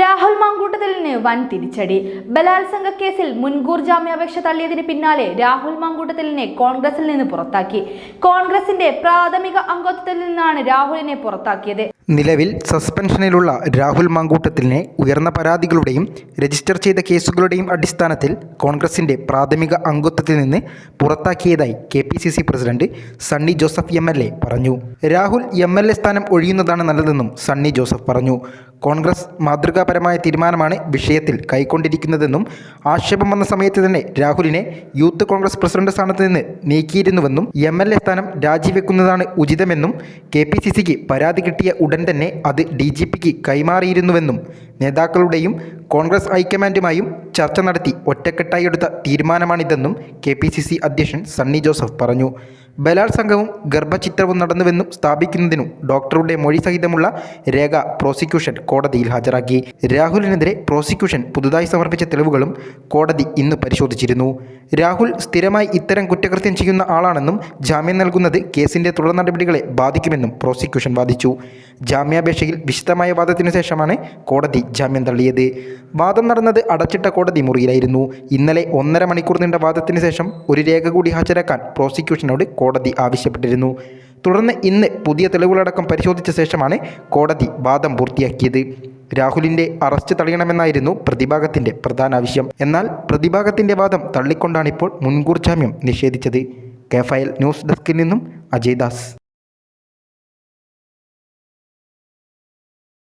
രാഹുൽ മാങ്കൂട്ടത്തിലിന് വൻ തിരിച്ചടി. ബലാത്സംഗ കേസിൽ മുൻകൂർ ജാമ്യാപേക്ഷ തള്ളിയതിന് പിന്നാലെ രാഹുൽ മാങ്കൂട്ടത്തിലിനെ കോൺഗ്രസിൽ നിന്ന് പുറത്താക്കി. കോൺഗ്രസിന്റെ പ്രാഥമിക അംഗത്വത്തിൽ നിന്നാണ് രാഹുലിനെ പുറത്താക്കിയത്. നിലവിൽ സസ്പെൻഷനിലുള്ള രാഹുൽ മാങ്കൂട്ടത്തിലിനെ ഉയർന്ന പരാതികളുടെയും രജിസ്റ്റർ ചെയ്ത കേസുകളുടെയും അടിസ്ഥാനത്തിൽ കോൺഗ്രസിന്റെ പ്രാഥമിക അംഗത്വത്തിൽ നിന്ന് പുറത്താക്കിയതായി K P C C president Sunny Joseph M L A പറഞ്ഞു. രാഹുൽ എം എൽ എ സ്ഥാനം ഒഴിയുന്നതാണ് നല്ലതെന്നും സണ്ണി ജോസഫ് പറഞ്ഞു. കോൺഗ്രസ് മാതൃകാപരമായ തീരുമാനമാണ് വിഷയത്തിൽ കൈക്കൊണ്ടിരിക്കുന്നതെന്നും ആക്ഷേപം വന്ന സമയത്ത് തന്നെ രാഹുലിനെ യൂത്ത് കോൺഗ്രസ് പ്രസിഡന്റ് സ്ഥാനത്ത് നിന്ന് നീക്കിയിരുന്നുവെന്നും എം എൽ എ സ്ഥാനം രാജിവെക്കുന്നതാണ് ഉചിതമെന്നും കെ പി സി സിക്ക് പരാതി കിട്ടിയ ഉടൻ തന്നെ അത് ഡി ജി പിക്ക് കൈമാറിയിരുന്നുവെന്നും നേതാക്കളുടെയും കോൺഗ്രസ് ഹൈക്കമാൻഡുമായും ചർച്ച നടത്തി ഒറ്റക്കെട്ടായി എടുത്ത തീരുമാനമാണിതെന്നും കെ പി സി സി അധ്യക്ഷൻ സണ്ണി ജോസഫ് പറഞ്ഞു. ബലാത്സംഗവും ഗർഭചിത്രവും നടന്നുവെന്നും സ്ഥാപിക്കുന്നതിനും ഡോക്ടറുടെ മൊഴി സഹിതമുള്ള രേഖ പ്രോസിക്യൂഷൻ കോടതിയിൽ ഹാജരാക്കി. രാഹുലിനെതിരെ പ്രോസിക്യൂഷൻ പുതുതായി സമർപ്പിച്ച തെളിവുകളും കോടതി ഇന്ന് പരിശോധിച്ചിരുന്നു. രാഹുൽ സ്ഥിരമായി ഇത്തരം കുറ്റകൃത്യം ചെയ്യുന്ന ആളാണെന്നും ജാമ്യം നൽകുന്നത് കേസിന്റെ തുടർ നടപടികളെ ബാധിക്കുമെന്നും പ്രോസിക്യൂഷൻ വാദിച്ചു. ജാമ്യാപേക്ഷയിൽ വിശദമായ വാദത്തിനു ശേഷമാണ് കോടതി ജാമ്യം തള്ളിയത്. വാദം നടന്നത് അടച്ചിട്ട കോടതി മുറിയിലായിരുന്നു. ഇന്നലെ ഒന്നര മണിക്കൂർ നീണ്ട വാദത്തിന് ശേഷം ഒരു രേഖ കൂടി ഹാജരാക്കാൻ പ്രോസിക്യൂഷനോട് കോടതി ആവശ്യപ്പെട്ടിരുന്നു. തുടർന്ന് ഇന്ന് പുതിയ തെളിവുകളടക്കം പരിശോധിച്ച ശേഷമാണ് കോടതി വാദം പൂർത്തിയാക്കിയത്. രാഹുലിന്റെ അറസ്റ്റ് തടയണമെന്നായിരുന്നു പ്രതിഭാഗത്തിന്റെ പ്രധാന ആവശ്യം. എന്നാൽ പ്രതിഭാഗത്തിന്റെ വാദം തള്ളിക്കൊണ്ടാണിപ്പോൾ മുൻകൂർ ജാമ്യം നിഷേധിച്ചത്. കെ ഫയൽ ന്യൂസ് ഡെസ്കിൽ നിന്നും അജയ്